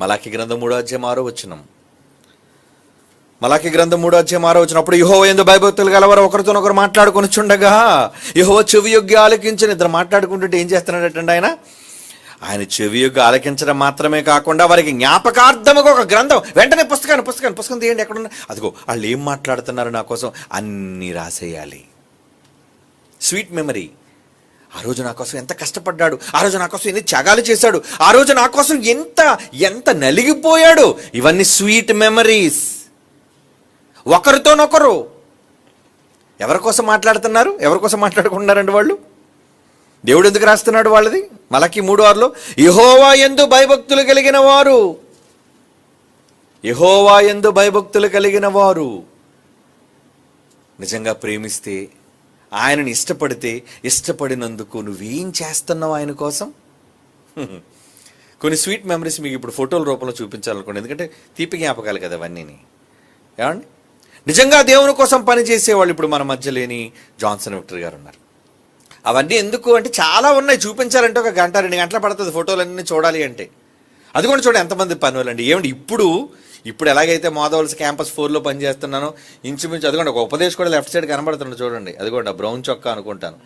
మలాకి గ్రంథం మూడో అధ్యాయం ఆరో వచ్చినం మలాకి గ్రంథం మూడో అధ్యాయం ఆరో వచ్చినప్పుడు యుహో ఎందు భయభక్తులు గలవారు ఒకరితోనొకరు మాట్లాడుకొని చుండగా యుహో చెవి యొగ్గి ఆలకించిన ఇద్దరు మాట్లాడుకుంటుంటే ఏం చేస్తున్నాడటండి ఆయన? ఆయన చెవి యొక్క ఆలకించడం మాత్రమే కాకుండా వారికి జ్ఞాపకార్థముగా ఒక గ్రంథం. వెంటనే పుస్తకాన్ని పుస్తకాన్ని పుస్తకం తీయండి ఎక్కడున్నా. అదిగో వాళ్ళు ఏం మాట్లాడుతున్నారు నా కోసం? అన్నీ రాసేయాలి. Sweet memory. ఆ రోజు నా కోసం ఎంత కష్టపడ్డాడు? ఆ రోజు నా కోసం ఎన్ని త్యాగాలు చేశాడు? ఆ రోజు నా కోసం ఎంత ఎంత నలిగిపోయాడు? ఇవన్నీ స్వీట్ మెమరీస్. ఒకరితోనొకరు. ఎవరి కోసం మాట్లాడుతున్నారు? ఎవరి కోసం మాట్లాడుకుంటున్నారండి వాళ్ళు? దేవుడు ఎందుకు రాస్తున్నాడు వాళ్ళది? మలకి మూడు ఆరులో యహోవా ఎందు భయభక్తులు కలిగిన వారు. యహోవా ఎందు భయభక్తులు కలిగిన వారు. నిజంగా ప్రేమిస్తే ఆయనని ఇష్టపడితే ఇష్టపడినందుకు నువ్వేం చేస్తున్నావు ఆయన కోసం? కొన్ని స్వీట్ మెమరీస్ మీకు ఇప్పుడు ఫోటోల రూపంలో చూపించాలనుకోండి. ఎందుకంటే తీపి జ్ఞాపకాలు కదా అవన్నీని. ఏమండి? నిజంగా దేవుని కోసం పనిచేసేవాళ్ళు ఇప్పుడు మన మధ్య లేని జాన్సన్ విక్టర్ గారు ఉన్నారు. అవన్నీ ఎందుకు అంటే చాలా ఉన్నాయి. చూపించాలంటే ఒక గంట రెండు గంటలు పడుతుంది ఫోటోలన్నీ చూడాలి అంటే. అది కూడా చూడండి ఎంతమంది పని వాళ్ళండి ఏమండి? ఇప్పుడు ఇప్పుడు ఎలాగైతే మాధవల్స్ క్యాంపస్ ఫోర్లో పనిచేస్తున్నానో ఇంచుమించు అదిగోండి ఒక ఉపదేశ్ కూడా లెఫ్ట్ సైడ్ కనబడుతుంది చూడండి. అదిగోండి ఆ బ్రౌన్ చొక్కా అనుకుంటాను.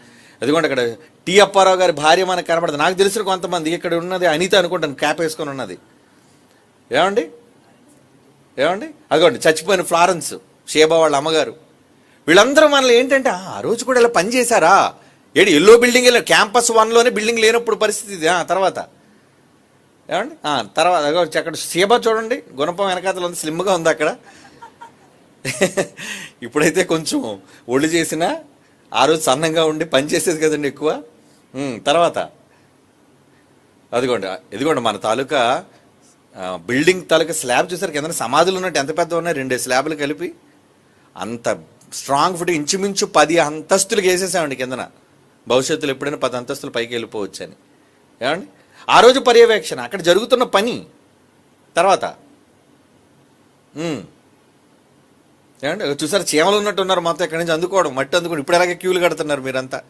అదిగోండి అక్కడ టీ అప్పారావు గారి భార్య మనకు కనబడదు నాకు తెలిసిన కొంతమంది ఇక్కడ ఉన్నది అనిత అనుకుంటాను క్యాప్ వేసుకొని ఉన్నది. ఏమండి? ఏమండి? అదిగోండి చచ్చిపోయిన ఫ్లారెన్స్ షేబా వాళ్ళ అమ్మగారు. వీళ్ళందరూ మనల్ని ఏంటంటే "ఆ, రోజు కూడా ఇలా పనిచేశారా ఏడు ఎల్లో బిల్డింగ్ వెళ్ళి క్యాంపస్ వన్లోనే బిల్డింగ్ లేనప్పుడు పరిస్థితి ఆ, తర్వాత. ఏమండి? తర్వాత అక్కడ షేబా చూడండి. గుణపం వెనకాతలు ఉంది స్లిమ్గా ఉంది అక్కడ. ఇప్పుడైతే కొంచెం ఒళ్ళు చేసినా ఆ రోజు సన్నంగా ఉండి పని చేసేది కదండి ఎక్కువ. తర్వాత. అదిగోండి ఇదిగోండి మన తాలూకా బిల్డింగ్ తాలూకా స్లాబ్ చూసారు కింద సమాధులు ఉన్నట్టు ఎంత పెద్ద ఉన్నాయి? రెండు స్లాబ్లు కలిపి. అంత స్ట్రాంగ్ ఫుడ్ ఇంచుమించు పది అంతస్తులు వేసేసామండి కిందన. భవిష్యత్తులో ఎప్పుడైనా పది అంతస్తులు పైకి వెళ్ళిపోవచ్చు అని ఏమండి? ఆ రోజు పర్యవేక్షణ అక్కడ జరుగుతున్న పని. తర్వాత ఏమండి? చూసారు చీమలు ఉన్నట్టు ఉన్నారు మొత్తం ఎక్కడి నుంచి అందుకోవడం మట్టి అందుకోండి ఇప్పుడు ఎలాగే క్యూలు కడుతున్నారు మీరంతా?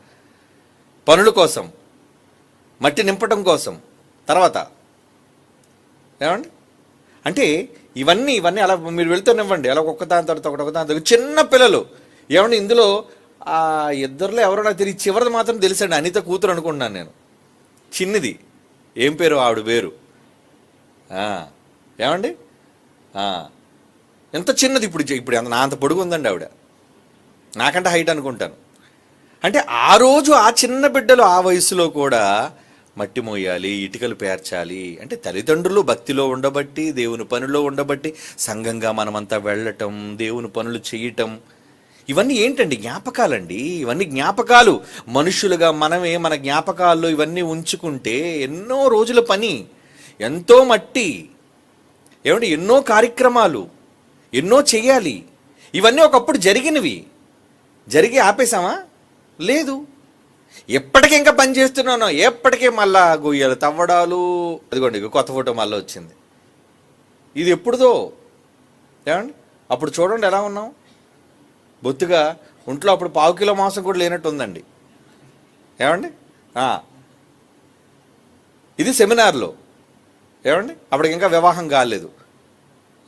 పనుల కోసం మట్టి నింపటం కోసం. తర్వాత ఏమండి? అంటే ఇవన్నీ ఇవన్నీ అలా మీరు వెళ్తూనివ్వండి. అలా ఒక్క దాని తర్వాత ఒకటి దాని తర్వాత చిన్న పిల్లలు ఏమండి? ఇందులో ఆ ఎవరైనా ఎవరో నాకు తెలియదు. చివరిది మాత్రం తెలుసండి అనిత కూతురు అనుకుంటున్నాను నేను. చిన్నది. ఏం పేరు? ఆవిడ పేరు ఏమండి? ఎంత చిన్నది ఇప్పుడు ఇప్పుడు నా అంత పొడుగు ఉందండి ఆవిడ. నాకంటే హైట్ అనుకుంటాను. అంటే ఆ రోజు ఆ చిన్న బిడ్డలు ఆ వయసులో కూడా మట్టి మోయాలి ఇటుకలు పేర్చాలి. అంటే తల్లిదండ్రులు భక్తిలో ఉండబట్టి దేవుని పనుల్లో ఉండబట్టి సంఘంగా మనమంతా వెళ్ళటం దేవుని పనులు చేయటం ఇవన్నీ ఏంటండి జ్ఞాపకాలండి? ఇవన్నీ జ్ఞాపకాలు. మనుషులుగా మనమే మన జ్ఞాపకాల్లో ఇవన్నీ ఉంచుకుంటే ఎన్నో రోజుల పని ఎంతో మట్టి ఏమంటే ఎన్నో కార్యక్రమాలు ఎన్నో చేయాలి. ఇవన్నీ ఒకప్పుడు జరిగినవి. జరిగి ఆపేశామా? లేదు. ఎప్పటికీ ఇంకా పని చేస్తున్నాను ఎప్పటికీ మళ్ళా గొయ్యలు తవ్వడాలు. అదిగోండి కొత్త ఫోటో మళ్ళీ వచ్చింది. ఇది ఎప్పుడుదో? ఏమండి? అప్పుడు చూడండి ఎలా ఉన్నాం. బొత్తుగా ఒంట్లో అప్పుడు పావు కిలో మాంసం కూడా లేనట్టు ఉందండి. ఏమండి? ఇది సెమినార్లో. ఏమండి? అప్పటికి ఇంకా వివాహం కాలేదు.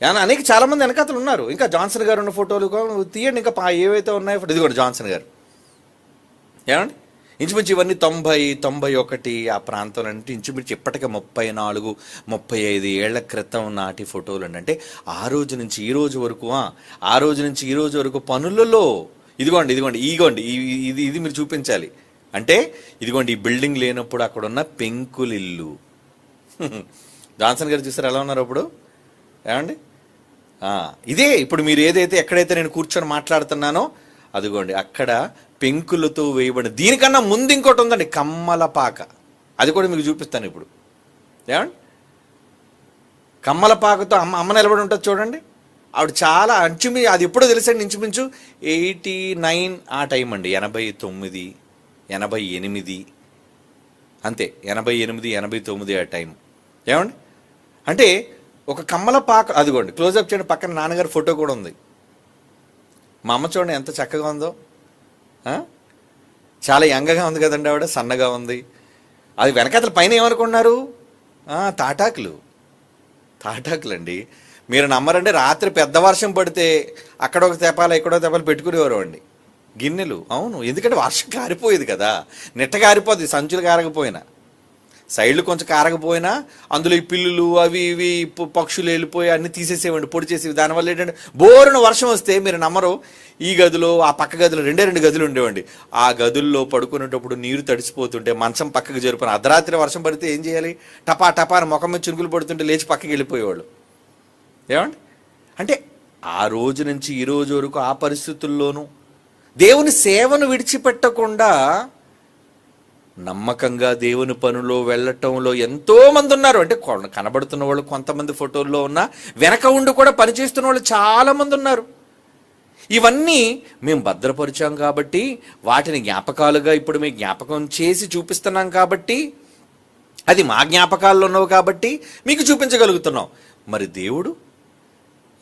యాన అనేక చాలామంది వెనకతలు వెనకాతలు ఉన్నారు. ఇంకా జాన్సన్ గారు ఉన్న ఫోటోలు తీయండి. ఇంకా ఏవైతే ఉన్నాయో ఇదిగోండి జాన్సన్ గారు. ఏమండి? ఇంచుమించు ఇవన్నీ తొంభై తొంభై ఒకటి ఆ ప్రాంతంలో అంటే ఇంచుమించు ఇప్పటికే ముప్పై నాలుగు ముప్పై ఐదు ఏళ్ళ క్రితం నాటి ఫోటోలు అంటే ఆ రోజు నుంచి ఈ రోజు వరకు ఆ, రోజు నుంచి ఈ రోజు వరకు పనులలో ఇదిగోండి ఇదిగోండి ఇదిగోండి ఈ- ఇది ఇది మీరు చూపించాలి. అంటే ఇదిగోండి ఈ బిల్డింగ్ లేనప్పుడు అక్కడ ఉన్న పెంకులిల్లు. జాన్సన్ గారు చూసారు ఎలా ఉన్నారు అప్పుడు? ఏమండి? ఇదే ఇప్పుడు మీరు ఏదైతే ఎక్కడైతే నేను కూర్చొని మాట్లాడుతున్నానో అదిగోండి అక్కడ పెంకులతో వేయబడిన దీనికన్నా ముందు ఇంకోటి ఉందండి కమ్మల పాక. అది కూడా మీకు చూపిస్తాను ఇప్పుడు. ఏమండి? కమ్మల పాకతో అమ్మ అమ్మ నిలబడి ఉంటుంది చూడండి. ఆవిడ చాలా అంచుమి అది ఎప్పుడో తెలుసండి ఇంచుమించు. ఎయిటీ నైన్ ఆ టైం అండి ఎనభై తొమ్మిది ఎనభై ఎనిమిది. అంతే ఎనభై ఎనిమిది ఎనభై తొమ్మిది ఆ టైం. ఏమండి? అంటే ఒక కమ్మల పాక అదిగోండి క్లోజ్అప్ చేయండి పక్కన నాన్నగారి ఫోటో కూడా ఉంది. మా అమ్మ చూడండి ఎంత చక్కగా ఉందో. చాలా యంగగా ఉంది కదండి ఆవిడ సన్నగా ఉంది. అది వెనకాతల పైన ఏమనుకున్నారు? తాటాకులు తాటాకులు. అండి మీరు నమ్మరండి రాత్రి పెద్ద వర్షం పడితే అక్కడ ఒక తెపాలు ఇక్కడ ఒక తెపాలు పెట్టుకునేవారు అండి గిన్నెలు. అవును ఎందుకంటే వర్షం కారిపోయేది కదా. నిట్ట కారిపోద్ది సంచులు కారకపోయినా. సైడ్లు కొంచెం కారకపోయినా అందులో ఈ పిల్లులు అవి ఇవి పక్షులు వెళ్ళిపోయి అన్ని తీసేసేవండి పొడి చేసేవి. దానివల్ల ఏంటంటే బోరున వర్షం వస్తే మీరు నమ్మరు ఈ గదిలో ఆ పక్క గదిలో రెండే రెండు గదులు ఉండేవండి. ఆ గదుల్లో పడుకునేటప్పుడు నీరు తడిసిపోతుంటే మంచం పక్కకి జరుపుకుని అర్ధరాత్రి వర్షం పడితే ఏం చేయాలి? టపా టపా అని ముఖం మీద చురుకులు పడుతుంటే లేచి పక్కకి వెళ్ళిపోయేవాళ్ళు. ఏమండి? అంటే ఆ రోజు నుంచి ఈ రోజు వరకు ఆ పరిస్థితుల్లోనూ దేవుని సేవను విడిచిపెట్టకుండా నమ్మకంగా దేవుని పనులో వెళ్ళటంలో ఎంతో మంది ఉన్నారు అంటే కనబడుతున్న వాళ్ళు కొంతమంది ఫోటోల్లో ఉన్నా వెనక ఉండి కూడా పనిచేస్తున్న వాళ్ళు చాలా మంది ఉన్నారు ఇవన్నీ మేము భద్రపరిచాం కాబట్టి వాటిని జ్ఞాపకాలుగా ఇప్పుడు మేము జ్ఞాపకం చేసి చూపిస్తున్నాం కాబట్టి అది మా జ్ఞాపకాల్లో ఉన్నవి కాబట్టి మీకు చూపించగలుగుతున్నాం. మరి దేవుడు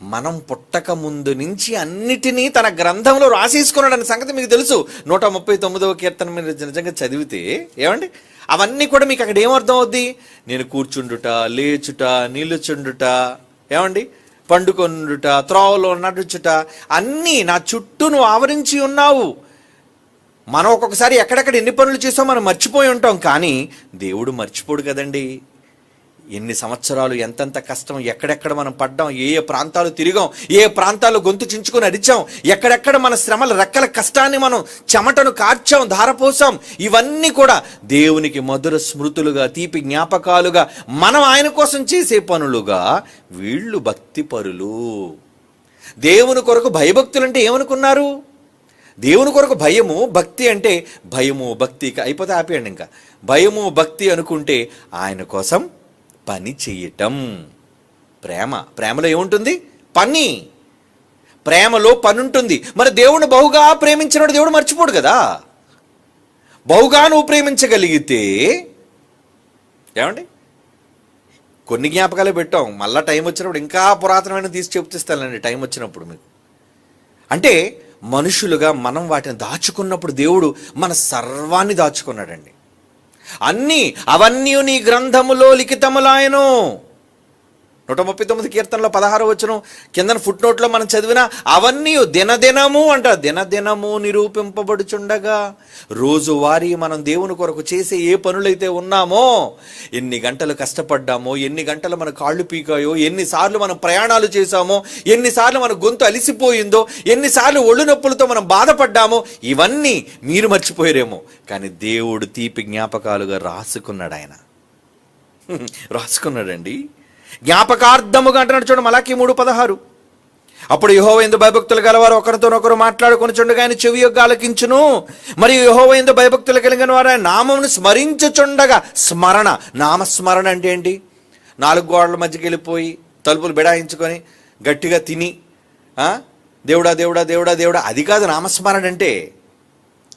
మనం పుట్టక ముందు నుంచి అన్నిటినీ తన గ్రంథంలో రాసేసుకున్నాడనే సంగతి మీకు తెలుసు. నూట ముప్పై తొమ్మిదవ కీర్తన మీరు నిజంగా చదివితే ఏమండి? అవన్నీ కూడా మీకు అక్కడ ఏమర్థం అవుద్ది నేను కూర్చుండుట లేచుట నిలుచుండుట ఏమండి? పండుకొండుట త్రోవలో నడుచుట అన్నీ నా చుట్టూ నువ్వు ఆవరించి ఉన్నావు. మనం ఒక్కొక్కసారి ఎక్కడెక్కడ ఎన్ని పనులు చేసామో మనం మర్చిపోయి ఉంటాం కానీ దేవుడు మర్చిపోడు కదండి. ఎన్ని సంవత్సరాలు ఎంతెంత కష్టం ఎక్కడెక్కడ మనం పడ్డాం ఏ ఏ ప్రాంతాలు తిరిగాం ఏ ప్రాంతాలు గొంతు చించుకొని అరిచాం ఎక్కడెక్కడ మన శ్రమల రెక్కల కష్టాన్ని మనం చెమటను కార్చాం ధారపోసాం ఇవన్నీ కూడా దేవునికి మధుర స్మృతులుగా తీపి జ్ఞాపకాలుగా మనం ఆయన కోసం చేసే పనులుగా వీళ్ళు భక్తి పరులు. దేవుని కొరకు భయభక్తులు అంటే ఏమనుకున్నారు? దేవుని కొరకు భయము భక్తి అంటే భయము భక్తి అయిపోతే ఆపేయండి ఇంకా. భయము భక్తి అనుకుంటే ఆయన కోసం పని చేయటం. ప్రేమ. ప్రేమలో ఏముంటుంది? పని. ప్రేమలో పని ఉంటుంది మరి దేవుడు బహుగా ప్రేమించినప్పుడు దేవుడు మర్చిపోడు కదా. బహుగా నువ్వు ప్రేమించగలిగితే ఏమండి? కొన్ని జ్ఞాపకాలు పెట్టాం. మళ్ళీ టైం వచ్చినప్పుడు ఇంకా పురాతనమైన తీసి చెప్తిస్తానండి టైం వచ్చినప్పుడు మీకు. అంటే మనుషులుగా మనం వాటిని దాచుకున్నప్పుడు దేవుడు మన సర్వాన్ని దాచుకున్నాడండి. అన్నీ అవన్నీ నీ గ్రంథములో లిఖితములాయను. నూట ముప్పై తొమ్మిది కీర్తనలో పదహారు వచ్చును కింద ఫుట్ నోట్లో మనం చదివిన అవన్నీ దినదినము అంట దినదినము నిరూపింపబడుచుండగా రోజువారీ మనం దేవుని కొరకు చేసే ఏ పనులైతే ఉన్నామో ఎన్ని గంటలు కష్టపడ్డామో ఎన్ని గంటలు మన కాళ్ళు పీకాయో ఎన్నిసార్లు మనం ప్రయాణాలు చేశామో ఎన్నిసార్లు మన గొంతు అలిసిపోయిందో ఎన్నిసార్లు ఒళ్ళు నొప్పులతో మనం బాధపడ్డామో ఇవన్నీ మీరు మర్చిపోయారేమో. కానీ దేవుడు తీపి జ్ఞాపకాలుగా రాసుకున్నాడు ఆయన రాసుకున్నాడండి. జ్ఞాపకార్థముగా అంటున్నాడు చూడండి మలాకి మూడు పదహారు. అప్పుడు యహోవ ఎందు భయభక్తులు గలవారు ఒకరితోనొకరు మాట్లాడుకుని చుండగా ఆయన చెవి యొక్క ఆలకించును. మరియు యహోవ ఎందు భయభక్తులు కలిగిన వారు ఆయన నామమును స్మరించుచుండగా స్మరణ. నామస్మరణ అంటే ఏంటి? నాలుగు గోడల మధ్యకి వెళ్ళిపోయి తలుపులు బిడాయించుకొని గట్టిగా తిని దేవుడా దేవుడా దేవుడా దేవుడా. అది కాదు నామస్మరణ అంటే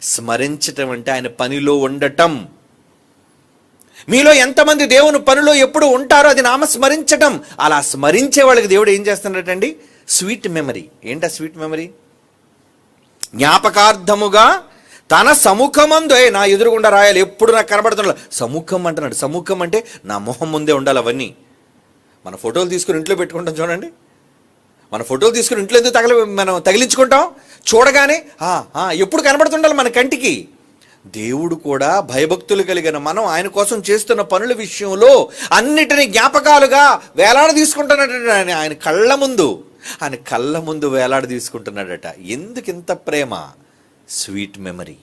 స్మరించటం అంటే ఆయన పనిలో ఉండటం. మీలో ఎంతమంది దేవుని పనిలో ఎప్పుడు ఉంటారో అది నామ స్మరించటం. అలా స్మరించే వాళ్ళకి దేవుడు ఏం చేస్తున్నాడటండి స్వీట్ మెమరీ ఏంటా స్వీట్ మెమరీ జ్ఞాపకార్థముగా తన సముఖమందు నా ఎదురుగుండా రాయాలి ఎప్పుడు నాకు కనబడుతున్నా సముఖం అంటున్నాడు. సముఖం అంటే నా మొహం ముందే ఉండాలి అవన్నీ. మన ఫోటోలు తీసుకుని ఇంట్లో పెట్టుకుంటాం చూడండి. మన ఫోటోలు తీసుకుని ఇంట్లో ఎందుకు తగిలి మనం తగిలించుకుంటాం? చూడగానే ఎప్పుడు కనబడుతుండాలి మన కంటికి. దేవుడు కూడా భయభక్తులు కలిగిన మనం ఆయన కోసం చేస్తున్న పనుల విషయంలో అన్నిటిని జ్ఞాపకాలుగా వేలాడ తీసుకుంటున్నాడట ఆయన. ఆయన కళ్ళ ముందు ఆయన కళ్ళ ముందు వేలాడ తీసుకుంటున్నాడట ఎందుకు ఇంత ప్రేమ? Sweet memory.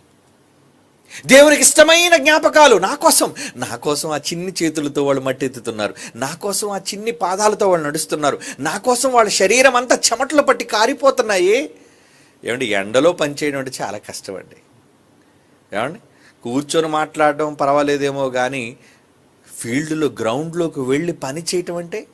దేవునికి ఇష్టమైన జ్ఞాపకాలు నా కోసం. నా కోసం ఆ చిన్ని చేతులతో వాళ్ళు మట్టెత్తుతున్నారు. నా కోసం ఆ చిన్ని పాదాలతో వాళ్ళు నడుస్తున్నారు. నా కోసం వాళ్ళ శరీరం అంతా చెమటలు పట్టి కారిపోతున్నాయి. ఏమండి ఎండలో పనిచేయడం అంటే చాలా కష్టం అండి. ఏమండి? కూర్చొని మాట్లాడడం పర్వాలేదేమో కానీ ఫీల్డ్లో గ్రౌండ్లోకి వెళ్ళి పని చేయటం అంటే?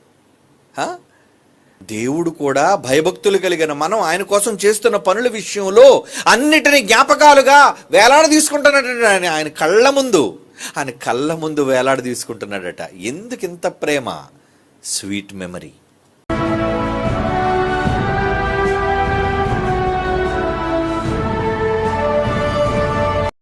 దేవుడు కూడా భయభక్తులు కలిగిన మనం ఆయన కోసం చేస్తున్న పనుల విషయంలో అన్నిటిని జ్ఞాపకాలుగా వేలాడ తీసుకుంటున్నాడట ఆయన ఆయన కళ్ళ ముందు. ఆయన కళ్ళ ముందు వేలాడ తీసుకుంటున్నాడట ఎందుకు ఇంత ప్రేమ? Sweet memory.